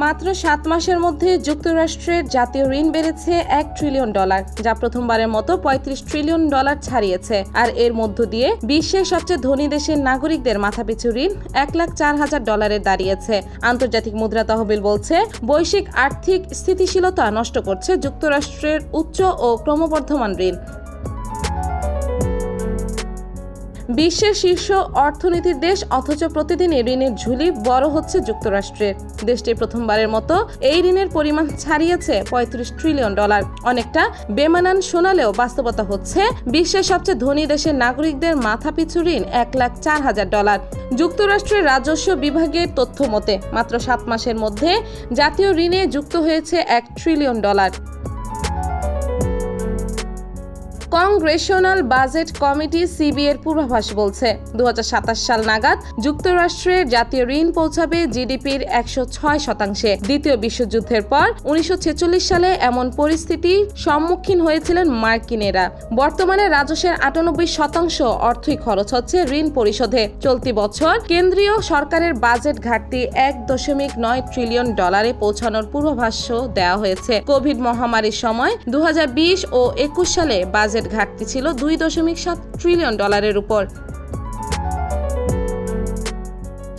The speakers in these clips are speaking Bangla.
মাত্র সাত মাসের মধ্যে যুক্তরাষ্ট্রের জাতীয় ঋণ বেড়েছে এক ট্রিলিয়ন ডলার, যা প্রথমবারের মতো পঁয়ত্রিশ ট্রিলিয়ন ডলার ছাড়িয়েছে। আর এর মধ্য দিয়ে বিশ্বের সবচেয়ে ধনী দেশের নাগরিকদের মাথাপিছু ঋণ এক লাখ চার হাজার ডলারে দাঁড়িয়েছে। আন্তর্জাতিক মুদ্রা তহবিল বলছে, বৈশ্বিক আর্থিক স্থিতিশীলতা নষ্ট করছে যুক্তরাষ্ট্রের উচ্চ ও ক্রমবর্ধমান ঋণ। বিশ্বের শীর্ষ অর্থনীতির দেশ, অথচ প্রতিদিনই ঋণের ঝুলি বড় হচ্ছে যুক্তরাষ্ট্রের দেশটি প্রথমবারের মতো এই ঋণের পরিমাণ ছাড়িয়েছে পঁয়ত্রিশ ট্রিলিয়ন ডলার। অনেকটা বেমানান শোনালেও বাস্তবতা হচ্ছে বিশ্বের সবচেয়ে ধনী দেশের নাগরিকদের মাথাপিছু ঋণ এক লাখ চার হাজার ডলার। যুক্তরাষ্ট্রের রাজস্ব বিভাগের তথ্য মতে, মাত্র সাত মাসের মধ্যে জাতীয় ঋণে যুক্ত হয়েছে এক trillion dollar. Congressional budget committee CB এর পূর্বাভাস বলছে দু হাজার সাতাশ সাল নাগাদ যুক্তরাষ্ট্রের জাতীয় ঋণ পৌঁছাবে জিডিপির একশো ছয় শতাংশে। দ্বিতীয় বিশ্বযুদ্ধের পর উনিশশো ছেচল্লিশ সালে এমন পরিস্থিতি সম্মুখীন হয়েছিলেন মার্কিনেরা। বর্তমানে রাজস্বের আটানব্বই শতাংশ অর্থই খরচ হচ্ছে ঋণ পরিশোধে। চলতি বছর কেন্দ্রীয় সরকারের বাজেট ঘাটতি এক দশমিক নয় ট্রিলিয়ন ডলারে পৌঁছানোর পূর্বাভাস দেওয়া হয়েছে। কোভিড মহামারীর সময় দু হাজার বিশ ও একুশ সালে ঘাটতি ছিল দুই দশমিক সাত ট্রিলিয়ন ডলারের উপর।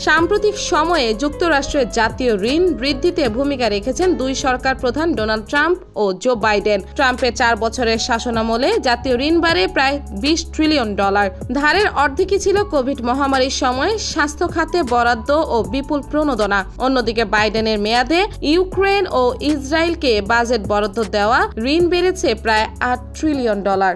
সাম্প্রতিক সময়ে যুক্তরাষ্ট্রের জাতীয় ঋণ বৃদ্ধিতে ভূমিকা রেখেছেন দুই সরকার প্রধান ডোনাল্ড ট্রাম্প ও জো বাইডেন। ট্রাম্পের চার বছরের শাসনামলে জাতীয় ঋণ বাড়ে প্রায় বিশ ট্রিলিয়ন ডলার। ধারের অর্ধেকই ছিল কোভিড মহামারীর সময় স্বাস্থ্য খাতে বরাদ্দ ও বিপুল প্রণোদনা। অন্যদিকে বাইডেনের মেয়াদে ইউক্রেন ও ইসরায়েলকে বাজেট বরাদ্দ দেওয়া ঋণ বেড়েছে প্রায় আট ট্রিলিয়ন ডলার।